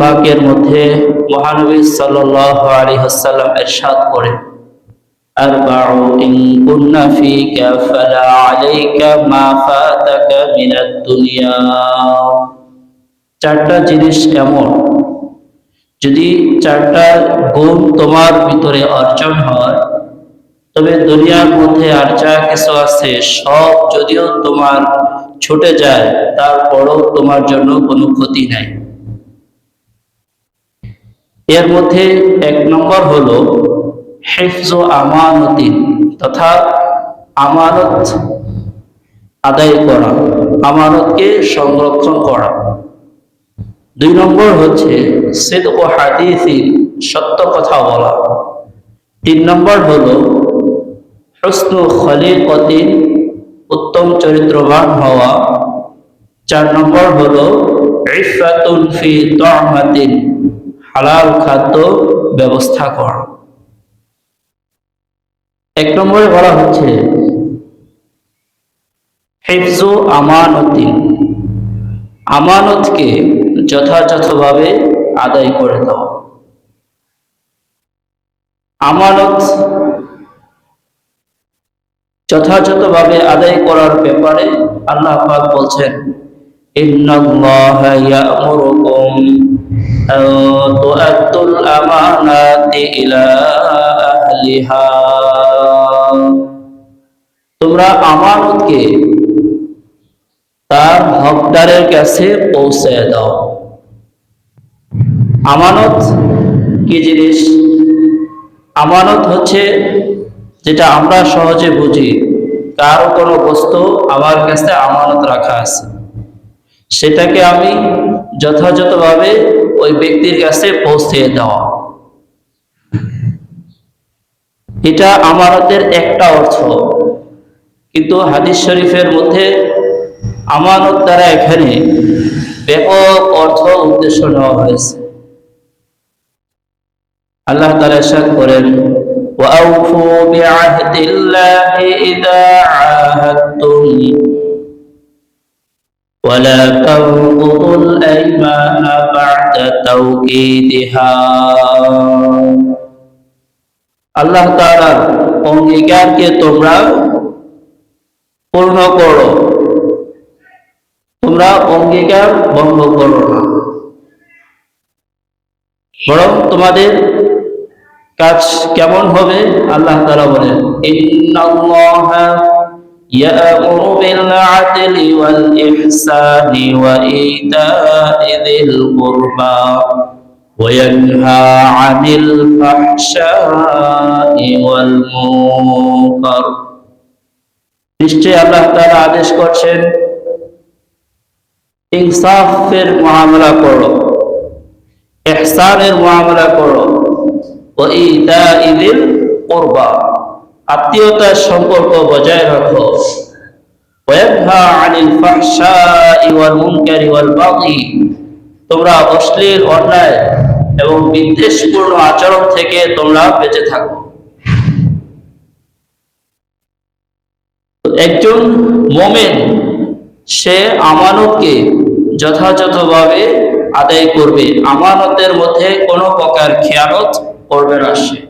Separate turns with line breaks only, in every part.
পাকের মধ্যে মহানবী সাল্লাল্লাহু আলাইহি ওয়াসাল্লাম ইরশাদ দুনিয়া। চারটা জিনিস এমন যদি চারটা গুণ তোমার ভিতরে অর্জন হয়, তবে দুনিয়ার মধ্যে আর যা কিছু আছে সব যদিও তোমার ছুটে যায়, তারপরও তোমার জন্য কোনো ক্ষতি নাই। এর মধ্যে এক নম্বর হল হেফজ আমানতিন তথা আমানত আদায় করা, আমানতকে সংরক্ষণ করা। দুই নম্বর হচ্ছে সিদ ও হাদিসি সত্য কথা বলা। তিন নম্বর হল হসনু খলিকতিন উত্তম চরিত্রবান হওয়া। চার নম্বর হলো ইফাতুন ফি তহমাতিন হালাল খাদ্য ব্যবস্থা করা। এক নম্বরে বলা হচ্ছে আমানতিন আমানতকে যথাযথভাবে আদায় করে দেওয়া আমানত যথাযথভাবে আদায় করার ব্যাপারে আল্লাহ বলছেন আন তু'আদ্দুল আমানাতি ইলা আহলিহা তোমরা আমানতকে তার হকদারের কাছে পৌঁছে দাও। আমানত কি জিনিস? আমানত হচ্ছে যেটা আমরা সহজে বুঝি, কারও কোনো বস্তু আমার কাছে আমানত রাখা আছে। সেটাকে আমি যথাযথভাবে ওই ব্যক্তির কাছে পৌঁছে দেওয়া এটা আমানতের একটা অর্থ কিন্তু হাদিস শরীফের মধ্যে আমানত দ্বারা এখানে ব্যাপক অর্থ উদ্দেশ্য নেওয়া হয়েছে আল্লাহ তাআলা ইরশাদ করেন وأوفوا بعهد الله إذا عاهدتم ولا تنقضوا الأيمان আল্লাহ তারা অঙ্গীকারকে তোমরা পূর্ণ করো। তোমরা অঙ্গীকার ভঙ্গ করো না। বরং তোমাদের কাজ কেমন হবে? আল্লাহ তারা বলেন يأمر بالعدل والإحسان وإيتاء ذي القربى وينهى عن الفحشاء والمنكر নিশ্চয় আল্লাহ তাআলা আদেশ করছেন ইনসাফের মুআমালা করো ইহসানের মুআমালা করো ও ইদাইল কুরবা আত্মীয়তার সম্পর্ক বজায় রাখো। তোমরা অশ্লীল, অন্যায় এবং বিদ্বেষপূর্ণ আচরণ থেকে তোমরা বেঁচে থাকো। একজন মোমেন, সে আমানতকে যথাযথভাবে আদায় করবে। আমানতের মধ্যে কোনো প্রকার খেয়ানত করবে না সে।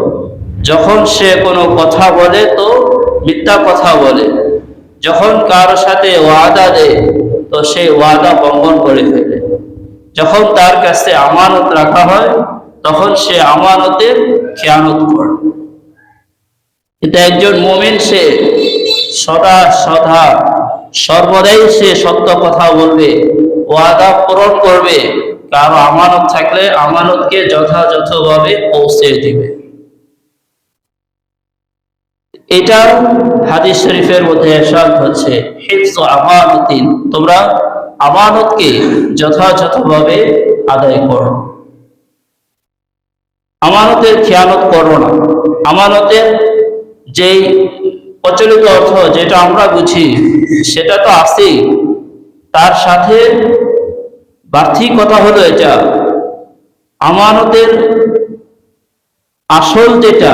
যখন সে কোনো কথা বলে তো মিথ্যা কথা বলে। যখন কারোর সাথে ওয়াদা দেয়, তো সেই ওয়াদা ভঙ্গন করে ফেলে। যখন তার কাছে আমানত রাখা হয়, তখন সে আমানতের খেয়ানত করে। কিন্তু একজন মোমেন সে সদা সদা, সর্বদাই সে সত্য কথা বলবে, ওয়াদা পূরণ করবে। কারও আমানত থাকলে আমানতকে যথাযথভাবে পৌঁছে দিবে। এটা হাদিস শরীফের মধ্যে এরশাদ হচ্ছে হিফজ আমানতিন তোমরা আমানতকে যথাযথভাবে আদায় করো। আমানতের খেয়ানত করো না। আমানতের যেই প্রচলিত অর্থ যেটা আমরা বুঝি, সেটা তো আছেই। তার সাথে বাড়তি কথা হলো এটা, আমানতের আসল যেটা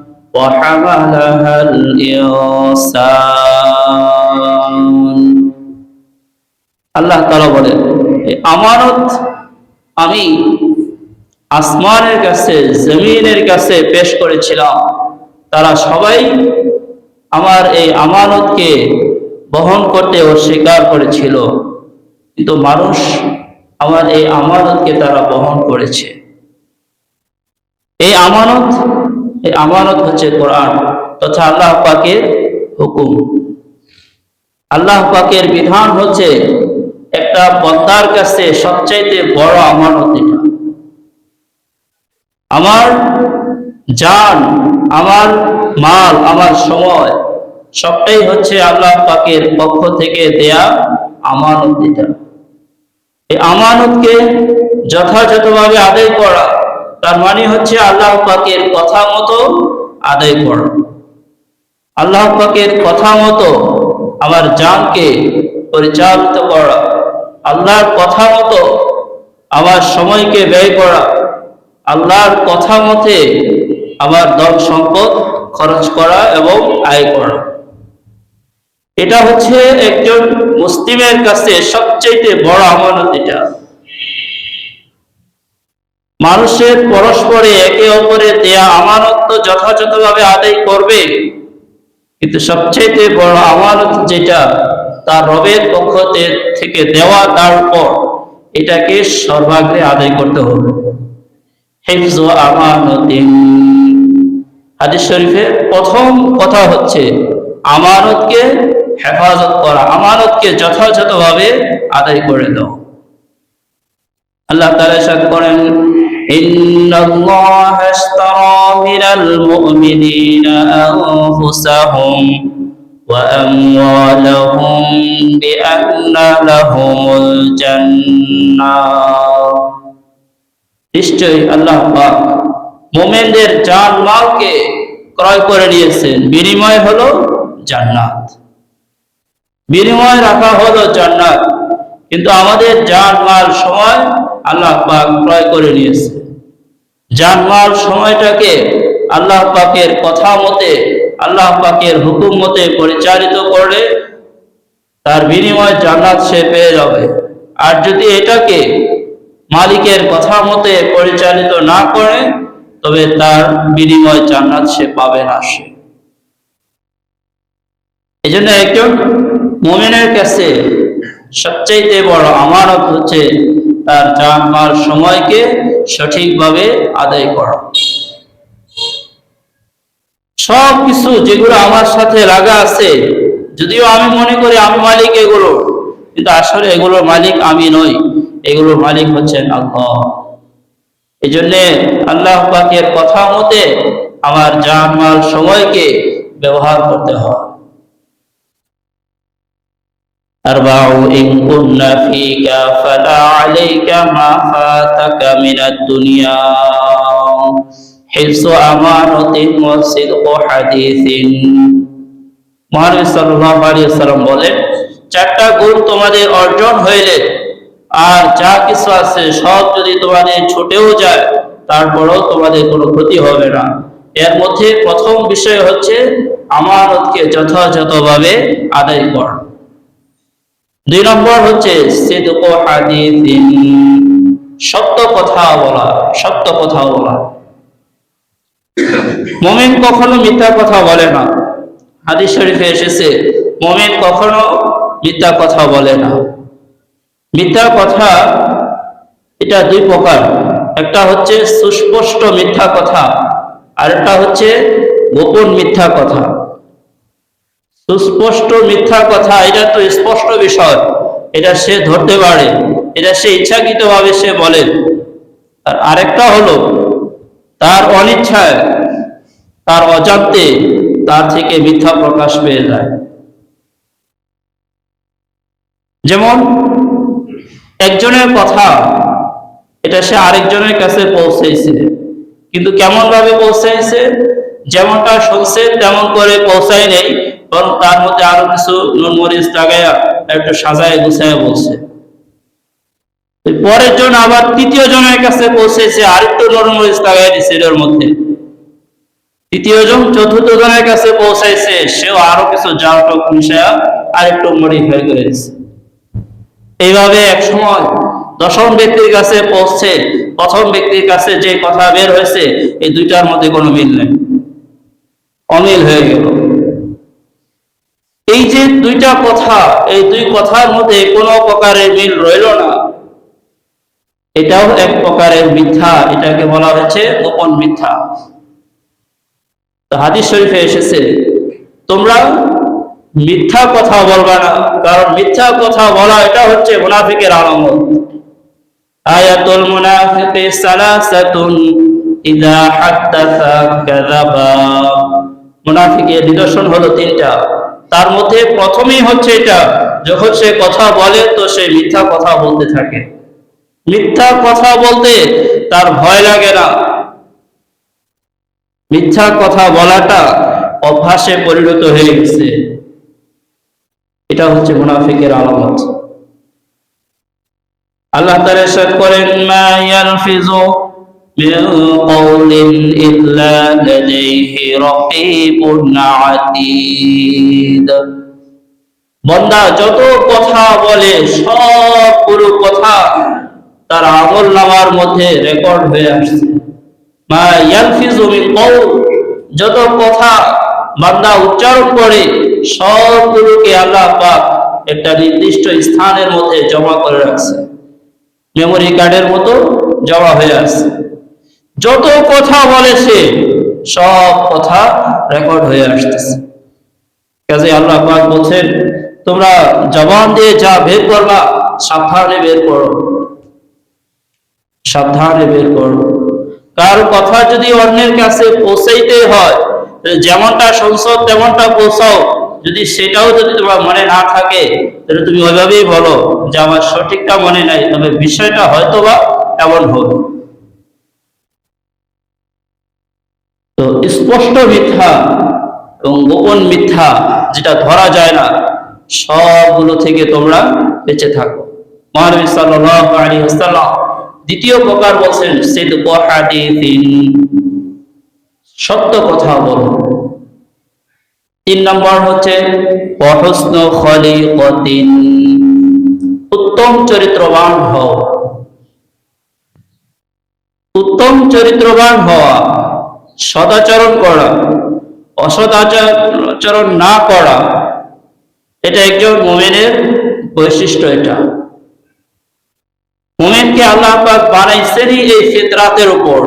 وحملها الإنسان আল্লাহ তাআলা বলেন এই আমানত আমি আসমানের কাছে জমিনের কাছে পেশ করেছিলাম তারা সবাই আমার এই আমানতকে বহন করতে অস্বীকার করেছিল কিন্তু মানুষ আমার এই আমানতকে তারা বহন করেছে এই আমানত এই আমানত হচ্ছে কোরআন তথা আল্লাহ পাকের হুকুম। আল্লাহ পাকের বিধান হচ্ছে একটা বন্দার কাছে সবচাইতে বড় আমানত এটা। আমার জান, আমার মাল, আমার সময়, সবটাই হচ্ছে আল্লাহ পাকের পক্ষ থেকে দেয়া আমানত এটা। এই আমানতকে যথাযথভাবে আদায় করা তার মানে হচ্ছে আল্লাহ পাকের কথা মতো আদায় করা। আল্লাহ পাকের কথা মতো আমার জানকে পরিচালিত করা। আল্লাহর কথা মতো আমার সময়কে ব্যয় করা। আল্লাহর কথা মতে আমার দল সম্পদ খরচ করা এবং আয় করা। এটা হচ্ছে একজন মুসলিমের কাছে সবচেয়ে বড় আমানত এটা। মানুষের পরস্পরে একে অপরের দেয়া আমানত তো যথাযথভাবে আদায় করবে। কিন্তু সবচেয়ে বড় আমানত যেটা তার রবের পক্ষ থেকে দেওয়া তার উপর, এটাকে সর্বাগ্রে আদায় করতে হবে। হিফজ আমানতিন। হাদিস শরীফের প্রথম কথা হচ্ছে, আমানতকে হেফাজত করা, আমানতকে যথাযথভাবে আদায় করে দাও। আল্লাহ তাআলা করেন আনফুসাহুম ওয়া আমওয়ালাহুম বিআন্না লাহুমুল জান্নাহ নিশ্চয়ই আল্লাহ মোমেনদের জান মালকে ক্রয় করে নিয়েছেন। বিনিময় হলো জান্নাত। বিনিময় রাখা হলো জান্নাত। কিন্তু আমাদের জান মাল সময় আল্লাহ ক্রয় করে নিয়েছে। জান মাল সময়টাকে আল্লাহ পাকের কথা মতে, আল্লাহ পাকের হুকুম মতে পরিচালিত করলে তার বিনিময় জান্নাত সে পেয়ে যাবে। আর যদি এটাকে মালিকের কথা মতে পরিচালিত না করে, তবে তার বিনিময় জান্নাত সে পাবে না সে। এই জন্য একজন মোমেনের কাছে সবচাইতে বড় আমানত হচ্ছে তার জান মাল সময়কে সঠিকভাবে আদায় করা। সব কিছু যেগুলো আমার সাথে লাগা আছে, যদিও আমি মনে করি আমি মালিক এগুলো, কিন্তু আসলে এগুলোর মালিক আমি নই, এগুলোর মালিক হচ্ছেন আল্লাহ। এই জন্যে আল্লাহ পাকের কথা মতে আমার জান মাল সময়কে ব্যবহার করতে হয়। أربع إن كن فيك فلا عليك ما فاتك من الدنيا حفظ أمانة وصدق حديث মহানবী সাল্লাল্লাহু আলাইহি সাল্লাম বলেন চারটা গুণ তোমাদের অর্জন হইলে আর যা কিছু আছে সব যদি তোমাদের ছুটেও যায় তারপরেও তোমাদের কোনো ক্ষতি হবে না এর মধ্যে প্রথম বিষয় হচ্ছে আমানতকে যথাযথভাবে আদায় করা দুই নম্বর হচ্ছে সত্য কথা বলা, সত্য কথা বলা। মুমিন কখনো মিথ্যা কথা বলে না। হাদিস শরীফে এসেছে, মুমিন কখনো মিথ্যা কথা বলে না। মিথ্যা কথা, এটা দুই প্রকার। একটা হচ্ছে সুস্পষ্ট মিথ্যা কথা, আর একটা হচ্ছে গোপন মিথ্যা কথা। সুস্পষ্ট মিথ্যা কথা, এটা তো স্পষ্ট বিষয়। এটা সে ধরতে পারে, এটা সে ইচ্ছাকৃতভাবে সে বলে। আর আরেকটা হলো, তার অনিচ্ছায়, তার অজান্তে তার থেকে মিথ্যা প্রকাশ পেয়ে যায়। যেমন, একজনের কথা, এটা সে আরেকজনের কাছে পৌঁছেছে কিন্তু কেমন ভাবে পৌঁছাইছে? যেমনটা শুনছে, তেমন করে পৌঁছায় নেই। বরং তার মধ্যে আরও কিছু নুন মরিচ লাগাইয়া একটু সাজায় গুছায় বলছে। পরের জন আবার তৃতীয় জনের কাছে পৌঁছেছে, আরেকটু নুন মরিচ লাগাই দিচ্ছে এটার মধ্যে। তৃতীয় জন চতুর্থ জনের কাছে পৌঁছাইছে, সেও আরও কিছু জাল টক মিশায়া আরেকটু মডিফাই করে দিচ্ছে এইভাবে এক সময় দশম ব্যক্তির কাছে পৌঁছছে, প্রথম ব্যক্তির কাছে যে কথা বের হয়েছে, এই দুইটার মধ্যে কোনো মিল নেই। অমিল হয়ে গেল। এই যে দুইটা কথা, এই দুই কথার মধ্যে কোনো প্রকারের মিল রইল না। এটাও এক প্রকারের মিথ্যা, এটাকে বলা হয়েছে গোপন মিথ্যা। হাদিস শরীফে এসেছে, তোমরা মিথ্যা কথা বলবা না, কারণ মিথ্যা কথা বলা এটা হচ্ছে মুনাফিকের আলামত। আয়াতুল মুনাফিকি সালাসাতুন ইযা হাদ্দাসা কাযাবা। মুনাফিকের নিদর্শন হলো তিনটা। তার মধ্যে প্রথমেই হচ্ছে এটা, যখন সে কথা বলে তো সে মিথ্যা কথা বলতে থাকে। মিথ্যা কথা বলতে তার ভয় লাগে না। মিথ্যা কথা বলাটা অভ্যাসে পরিণত হয়ে গেছে। এটা হচ্ছে মুনাফিকের আলামত। আল্লাহ ইরশাদ করেন, মা ইয়ালফিজু মিন কওলিন ইল্লা লাদাইহি রাকীবুন আতীদ বান্দা যত কথা বলে সবগুলো কথা তার আমল নামার মধ্যে রেকর্ড হয়ে আসছে। মা ইয়ালফিজু মিন কওল, যত কথা বান্দা উচ্চারণ করে সবগুলোকে আল্লাহ পাক একটা নির্দিষ্ট স্থানের মধ্যে জমা করে রাখছে। মেমোরি কার্ডের মতো জমা হয়ে আছে যত কথা বলেছে, সব কথা রেকর্ড হয়ে আসতেছে। কাজে আল্লাহ বলছেন, তোমরা জবান দিয়ে যা বের করবা, সাবধানে বের করো। সাবধানে বের করো। কার কথা যদি অন্যের কাছে পৌঁছাইতে হয়, যেমনটা শুনছ, তেমনটা পৌঁছাও। যদি সেটাও যদি তোমার মনে না থাকে, তাহলে তুমি ওইভাবেই বলো যে আমার সঠিকটা মনে নাই, তবে বিষয়টা হয়তো বা এমন হবে। তো স্পষ্ট মিথ্যা এবং গোপন মিথ্যা যেটা ধরা যায় না, সবগুলো থেকে তোমরা বেঁচে থাকো। কথা তিন নম্বর হচ্ছে উত্তম চরিত্রবান হও। উত্তম চরিত্রবান হওয়া সদাচরণ করা, অসদাচরণ না করা, এটা একজন মোমেনের বৈশিষ্ট্য এটা। মোমেনকে আল্লাহ পাক বানাইছেনই এই ফিতরাতের উপর।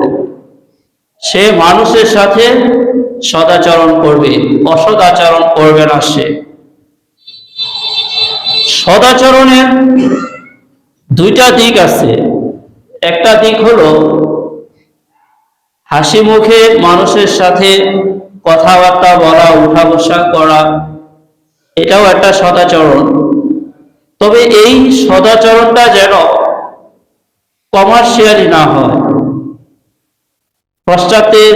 সে মানুষের সাথে সদাচরণ করবে, অসদাচরণ করবে না সে। সদাচরণের দুইটা দিক আছে। একটা দিক হলো হাসি মুখে মানুষের সাথে কথাবার্তা বলা উঠা বসা করা, এটাও একটা সদাচরণ। তবে এই সদাচরণটা যেন কমার্শিয়ালি না হয় পশ্চাতের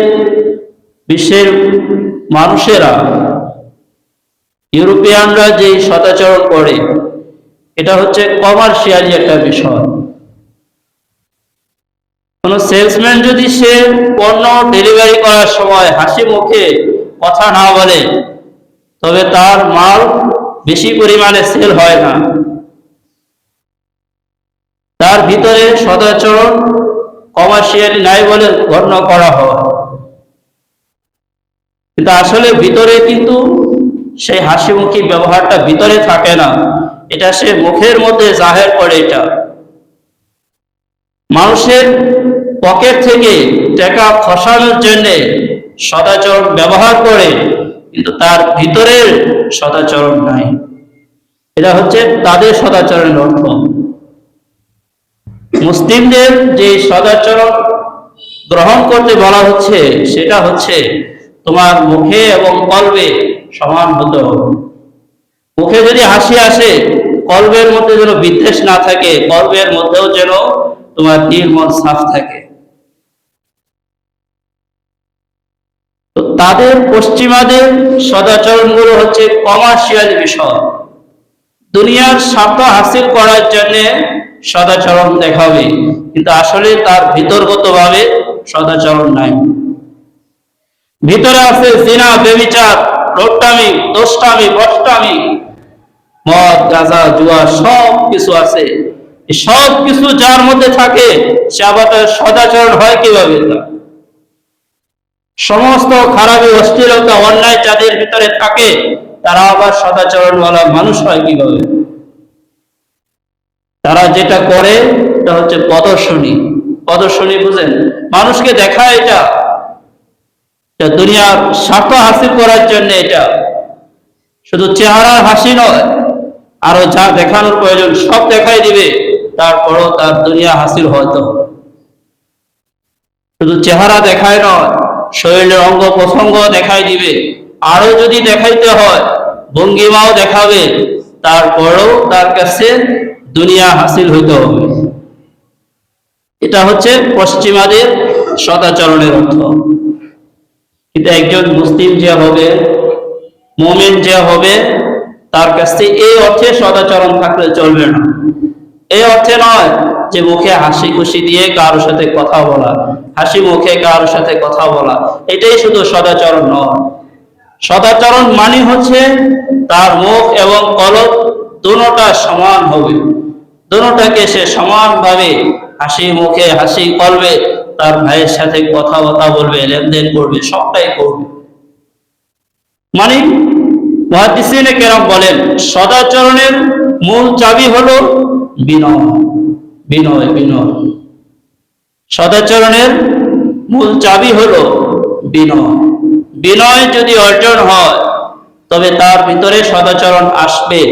বিশ্বের মানুষেরা, ইউরোপিয়ানরা যে সদাচরণ করে, এটা হচ্ছে কমার্শিয়ালি একটা বিষয়। কোন সেলসম্যান যদি সে পণ্য ডেলিভারি করার সময় হাসি মুখে কথা না বলে, তবে তার মাল বেশি পরিমাণে সেল হয় না। তার ভিতরে সদাচরণ কমার্শিয়ালি নাই বলে গণ্য করা হয়। কিন্তু আসলে ভিতরে কিন্তু সেই হাসিমুখী ব্যবহারটা ভিতরে থাকে না। এটা সে মুখের মধ্যে জাহের করে এটা। মানুষের পকেট থেকে টাকা খসানোর জন্য সদাচরণ ব্যবহার করে, কিন্তু তার ভিতরের সদাচরণ নাই। এটা হচ্ছে তাদের সদাচরণের অর্থ মুসলিমদের যে সদাচরণ গ্রহণ করতে বলা হচ্ছে, সেটা হচ্ছে তোমার মুখে এবং কলবে সমান হতে হবে মুখে যদি হাসি আসে, কলবের মধ্যে যেন বিদ্বেষ না থাকে, কলবের মধ্যেও যেন তোমার নির্মল সাফ থাকে। তাদের পশ্চিমাদের সদাচরণগুলো হচ্ছে কমার্শিয়াল বিষয়। দুনিয়ার স্বার্থ হাসিল করার জন্য সদাচরণ দেখাবে কিন্তু আসলে তার ভিতরগতভাবে সদাচরণ নাই। ভিতরে আছে জিনা, বেবিচার রোট্টামি দোষ্টামি, বষ্টামি, মদ, গাঁজা, জুয়া সব কিছু আছে। সব কিছু যার মধ্যে থাকে, সে আবার সদাচরণ হয় কীভাবে? সমস্ত খারাপি অস্থিরতা, অন্যায় যাদের ভিতরে থাকে, তারা আবার সদাচরণ সদাচরণওয়ালা মানুষ হয় কীভাবে? তারা যেটা করে, এটা হচ্ছে প্রদর্শনী। প্রদর্শনী বুঝেন? মানুষকে দেখায় এটা। এটা দুনিয়ার স্বার্থ হাসিল করার জন্য এটা। শুধু চেহারার হাসি নয়, আরও যা দেখানোর প্রয়োজন সব দেখাই দিবে। তারপরও তার দুনিয়া হাসিল হয়তো। শুধু চেহারা দেখায় নয়, শরীরের অঙ্গ প্রসঙ্গ দেখাই দিবে। আরও যদি দেখাইতে হয়, ভঙ্গিমাও দেখাবে। তারপরেও তার কাছে দুনিয়া হাসিল হইতে হবে। এটা হচ্ছে পশ্চিমাদের সদাচরণের অর্থ। কিন্তু একজন মুসলিম যে হবে, মোমেন যে হবে, তার কাছ এই অর্থে সদাচরণ থাকলে চলবে না। এই অর্থে নয় যে মুখে হাসি খুশি দিয়ে কারোর সাথে কথা বলা, হাসি মুখে কারোর সাথে কথা বলা, এটাই শুধু সদাচরণ নয়। সদাচরণ মানে হচ্ছে তার মুখ এবং কলব দুটোটা সমান হবে। দুটোটাকে সে সমানভাবে হাসি মুখে, হাসি করবে তার ভাইয়ের সাথে কথা কথাবার্তা বলবে, লেনদেন করবে, সবটাই করবে। মানে মহাদিসিনে কেরম বলেন, সদাচরণের মূল চাবি হলো বিনয় বিনয় সদাচরণের মূল চাবি হলো বিনয়। বিনয় যদি অর্জন হয়, তবে তার ভিতরে সদাচরণ আসবে।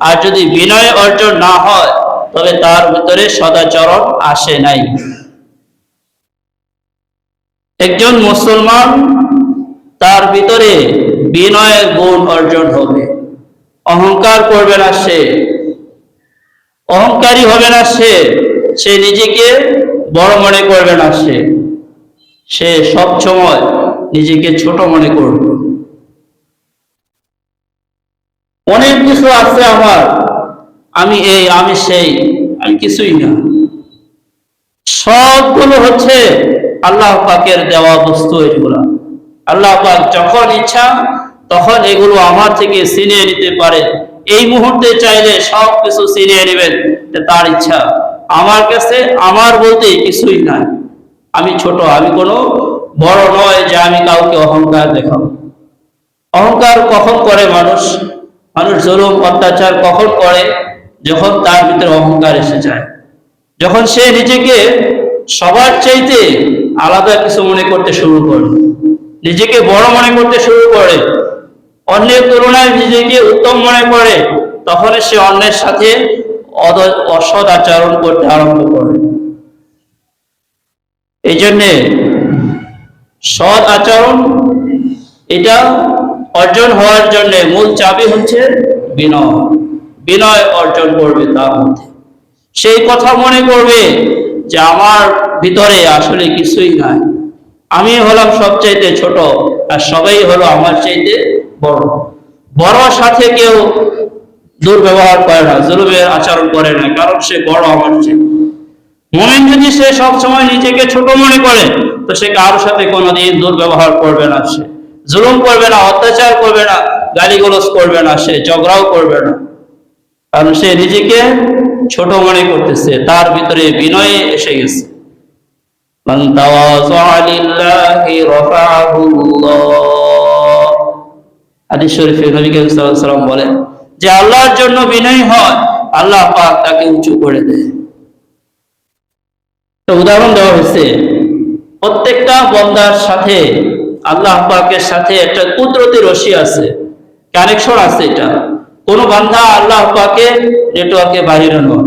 আর যদি বিনয় অর্জন না হয়, তবে তার ভিতরে সদাচরণ আসে নাই। একজন মুসলমান, তার ভিতরে বিনয়ের গুণ অর্জন হবে। অহংকার করবে না সে। অহংকারী হবে না সে সে নিজেকে বড় মনে করবে না সে। সে সব সময় নিজেকে ছোট মনে করবে। অনেক কিছু আছে আমার, আমি এই, আমি সেই আমি কিছুই না। সবগুলো হচ্ছে আল্লাহ পাকের দেওয়া বস্তু এগুলো। আল্লাহ পাক যখন ইচ্ছা, তখন এগুলো আমার থেকে ছিনিয়ে নিতে পারে। এই মুহূর্তে চাইলে সব কিছু ছিনিয়ে নেবেন তার ইচ্ছা। আমার কাছে আমার বলতে কিছুই নাই। আমি ছোট, আমি কোনো বড় নয় যে আমি কাউকে অহংকার দেখাবো। অহংকার কখন করে মানুষ? মানুষ জুলুম, অত্যাচার কখন করে? যখন তার ভিতরে অহংকার এসে যায়। যখন সে নিজেকে সবার চাইতে আলাদা কিছু মনে করতে শুরু করে, নিজেকে বড় মনে করতে শুরু করে অন্যের তুলনায় নিজেকে উত্তম মনে করে তখন সে অন্যের সাথে অসৎ আচরণ করতে আরম্ভ করে। এই জন্যে সৎ আচরণ এটা অর্জন হওয়ার জন্য মূল চাবি হচ্ছে বিনয়। বিনয় অর্জন করবে তার মধ্যে। সেই কথা মনে করবে যে আমার ভিতরে আসলে কিছুই নাই। আমি হলাম সবচাইতে ছোট আর সবাই হলো আমার চাইতে বড় সাথে কেউ দুর্ব্যবহার করে না, জুলুমের আচরণ করে না, কারণ সে বড় আমার যদি সে সব সময় নিজেকে ছোট মনে করে, তো সে কারোর সাথে কোনোদিন দুর্ব্যবহার করবে না সে। জুলুম করবে না, অত্যাচার করবে না করবে না সে, ঝগড়াও করবে না। কারণ সে নিজেকে ছোট মনে করতেছে, তার ভিতরে বিনয়ে এসে গেছে। হাদিস শরীফে নবী সাল্লাল্লাহু বলেন, যে আল্লাহর জন্য বিনয়ী হয়, আল্লাহ পাক তাকে উঁচু করে দেয়। তো উদাহরণ দেওয়া হয়েছে, প্রত্যেকটা বন্দার সাথে আল্লাহ পাকের সাথে একটা কুদরতি রশি আছে কানেকশন আছে এটা। কোন বান্ধা আল্লাহ পাকে নেটওয়ার্কে বাইরে নয়।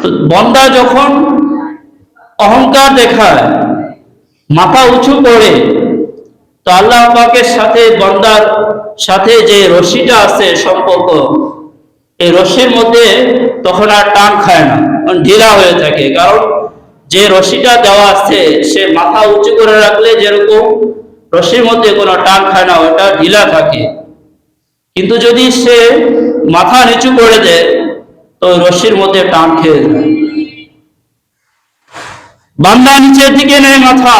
তো বন্দা যখন অহংকার দেখায়, মাথা উঁচু করে তো আল্লাহ পাকের সাথে বন্দার সাথে যে রশিটা আছে সম্পর্ক, এই রশির মধ্যে তখন আর টান খায় না ঢিলা হয়ে থাকে। কারণ যে রশিটা দেওয়া আছে, সে মাথা উঁচু করে রাখলে যেরকম রশির মধ্যে কোনো টান খায় না, ওটা ঢিলা থাকে। কিন্তু যদি সে মাথা নিচু করে দেয়, তো রশির মধ্যে টান খেয়ে যায়। বান্দা নিচের দিকে নেয় মাথা।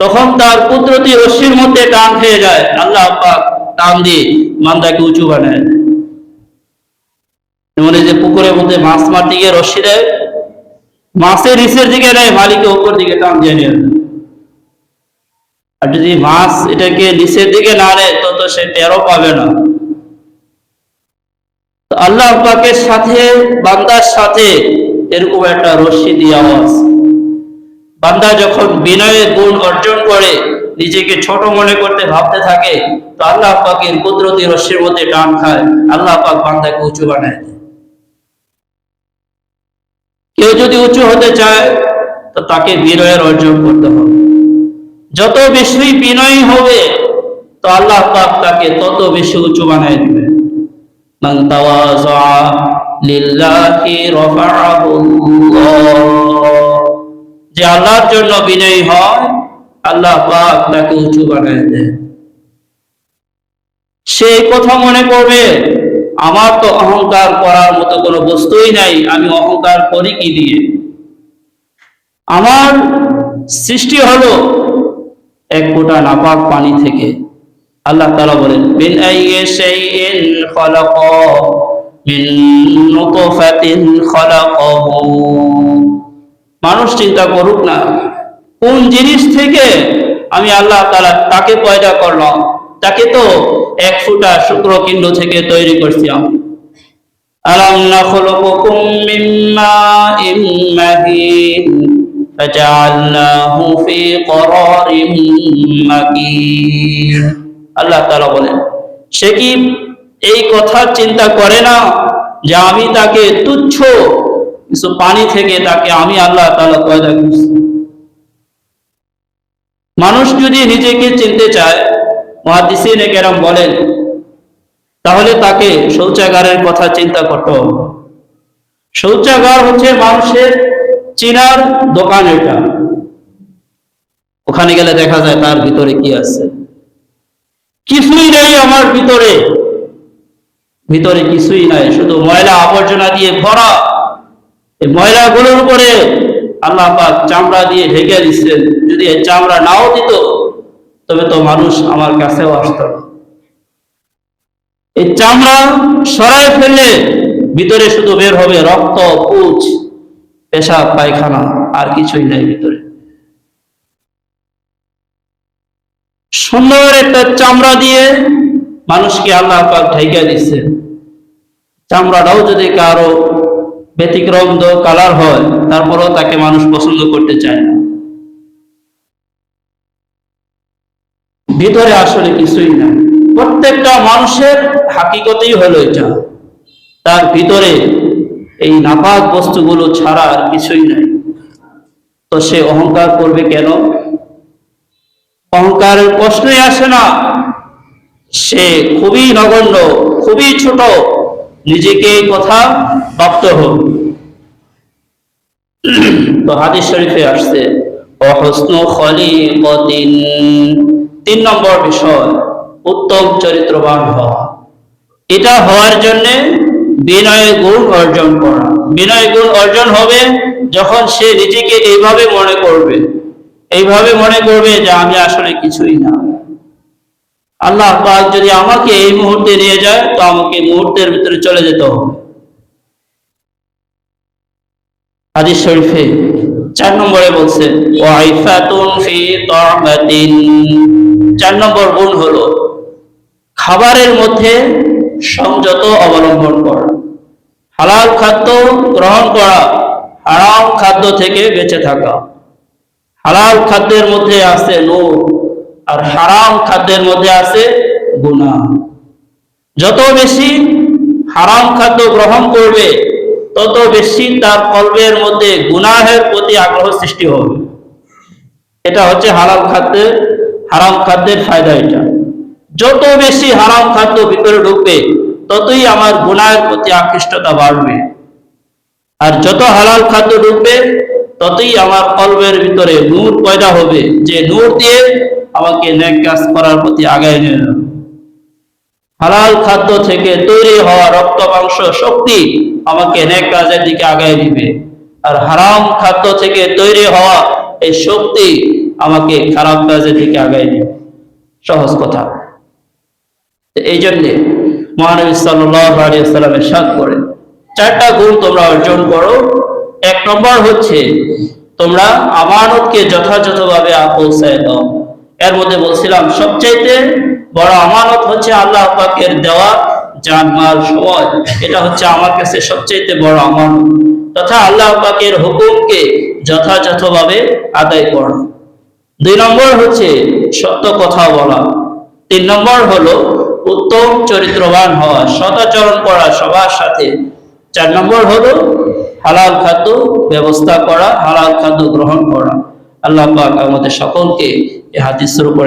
তখন তার কুদরতি রশ্মির মধ্যে টান খেয়ে যায়। আল্লাহ পাক টান দিয়ে মান্দাকে উঁচু বানায় যে পুকুরের মধ্যে মাছ মারতে গিয়ে রশ্মি দেয়, মাছের নিচের দিকে নেয় মালিকে উপর দিকে টান দিয়ে নিয়ে আর যদি মাছ এটাকে নিচের দিকে না নেয়, তো তো সে টেরও পাবে না। আল্লাহ পাকের সাথে, বান্দার সাথে এরকম একটা রশ্মি দিয়ে আছে বান্দা যখন বিনয়ের গুণ অর্জন করে, নিজেকে ছোট মনে করতে ভাবতে থাকে, তো আল্লাহ পাকের কুদরতি রশ্মির মধ্যে টান খায়, আল্লাহ পাক বান্দাকে উঁচু বানায় দেয়। কেউ যদি উঁচু হতে চায়, তো তাকে বিনয়ের অর্জন করতে হবে। যত বেশি বিনয়ী হবে, তো আল্লাহ পাক তাকে তত বেশি উঁচু বানায় দিবে। লিল্লাহি রাফাআহু আল্লাহ যে আল্লাহর জন্য বিনয়ী হয়, আল্লাহ তাকে উঁচু বানায় দেয় সে কথা মনে করবে আমার তো অহংকার করার মতো কোনো বস্তুই নাই, আমি অহংকার করি কি দিয়ে? আমার সৃষ্টি হলো এক ফোঁটা নাপাক পানি থেকে। আল্লাহ তাআলা বলেন বিন মিন নুতফাতিন খালাকাহু। মানুষ চিন্তা করুক না। কোন জিনিস থেকে আমি আল্লাহ তাআলা তাকে পয়দা করলাম, তাকে তো এক ফুটা শুক্রকিণ্ড থেকে তৈরি করছি আমি আলাম নাখলুকুকুম মিন মাইন মাহিন, ফাজআলনাহু ফি করারিম আল্লাহ তাআলা বলেন, সে কি এই কথা চিন্তা করে না যে আমি তাকে তুচ্ছ কিছু পানি থেকে তাকে আমি আল্লাহ তাআলা পয়দা করছি। মানুষ যদি নিজেকে চিনতে চায় মহাদিসিনে কেরাম বলেন, তাহলে তাকে শৌচাগারের কথা চিন্তা করতে শৌচাগার হচ্ছে মানুষের চিনার দোকান এটা। ওখানে গেলে দেখা যায় তার ভিতরে কি আছে। কিছুই নেই আমার ভিতরে। ভিতরে কিছুই নাই, শুধু ময়লা আবর্জনা দিয়ে ভরা। এই ময়লাগুলোর উপরে আল্লাহ পাক চামড়া দিয়ে ঢেকে দিচ্ছেন যদি এই চামড়া নাও দিত, তবে তো মানুষ আমার কাছেও আসতো এই চামড়া সরাই ফেললে ভিতরে শুধু বের হবে রক্ত, পুচ, পেশাব, পায়খানা, আর কিছুই নাই ভিতরে। সুন্দর একটা চামড়া দিয়ে মানুষকে আল্লাহ পাক ঢেকে দিচ্ছে চামড়াটাও যদি কারও ব্যতিক্রম দো কালার হয়, তারপরেও তাকে মানুষ পছন্দ করতে চায় না। ভিতরে আসলে কিছুই না প্রত্যেকটা মানুষের হাকিকতেই হলো এটা। তার ভিতরে এই নাপাক বস্তুগুলো ছাড়া আর কিছুই নাই। তো সে অহংকার করবে কেন? অহংকারের প্রশ্নই আসে না। সে খুবই নগণ্য, খুবই ছোট নিজেকে এই কথা ভাবতে হবে তো হাদিস শরীফে আসছে তিন নম্বর বিষয়, উত্তম চরিত্রবান হওয়া। এটা হওয়ার জন্য বিনয় গুণ অর্জন করা। বিনয় গুণ অর্জন হবে যখন সে নিজেকে এইভাবে মনে করবে। এইভাবে মনে করবে যে আমি আসলে কিছুই না। আল্লাহ পাক যদি আমাকে এই মুহূর্তে নিয়ে যায়, তো আমাকে মুহূর্তের ভিতরে চলে যেতে হবে। হাদিস শরীফে চার নম্বরে বলছে চার নম্বর গুণ হলো, খাবারের মধ্যে সংযত অবলম্বন করা। হালাল খাদ্য গ্রহণ করা, হারাম খাদ্য থেকে বেঁচে থাকা। হালাল খাদ্যের মধ্যে আছে নূর আর হারাম খাদ্যের মধ্যে আছে গুনাহ। যত বেশি হারাম খাদ্য গ্রহণ করবে, তত বেশি তার কল্পের মধ্যে গুনাহের প্রতি আগ্রহ সৃষ্টি হবে। এটা হচ্ছে হারাম খাদ্যের হারাম খাদ্যের ফায়দা এটা। যত বেশি হারাম খাদ্য ভিতরে ঢুকবে, ততই আমার গুনাহের প্রতি আকৃষ্টতা বাড়বে। আর যত হালাল খাদ্য ঢুকবে, ততই আমার কল্পের ভিতরে নূর পয়দা হবে। যে নূর দিয়ে আমাকে নেক কাজ করার প্রতি আগায় নিয়ে হালাল খাদ্য থেকে তৈরি হওয়া রক্ত, মাংস, শক্তি আমাকে নেক কাজের দিকে আগায় দিবে আর হারাম খাদ্য থেকে তৈরি হওয়া এই শক্তি আমাকে খারাপ কাজের দিকে আগায় দিবে সহজ কথা। এই জন্যে মহানবী সাল্লামের সাথ করে চারটা গুণ তোমরা অর্জন করো। এক নম্বর হচ্ছে, তোমরা আমানতকে যথাযথভাবে পৌঁছায় দাও। এর মধ্যে বলছিলাম, সবচাইতে বড় আমানত হচ্ছে আল্লাহ পাকের দেওয়া জানমাল সময়। এটা হচ্ছে আমার কাছে সবচাইতে বড় আমানত। তথা আল্লাহ পাকের হুকুমকে যথাযথভাবে আদায় করা। দুই নম্বর হচ্ছে সত্য কথা বলা। তিন নম্বর হলো উত্তম চরিত্রবান হওয়া, সদাচরণ করা সবার সাথে। চার নম্বর হলো হালাল খাদ্য ব্যবস্থা করা, হালাল খাদ্য গ্রহণ করা। আল্লাহ পাক আমাদের সকলকে এই হাদিসের উপরে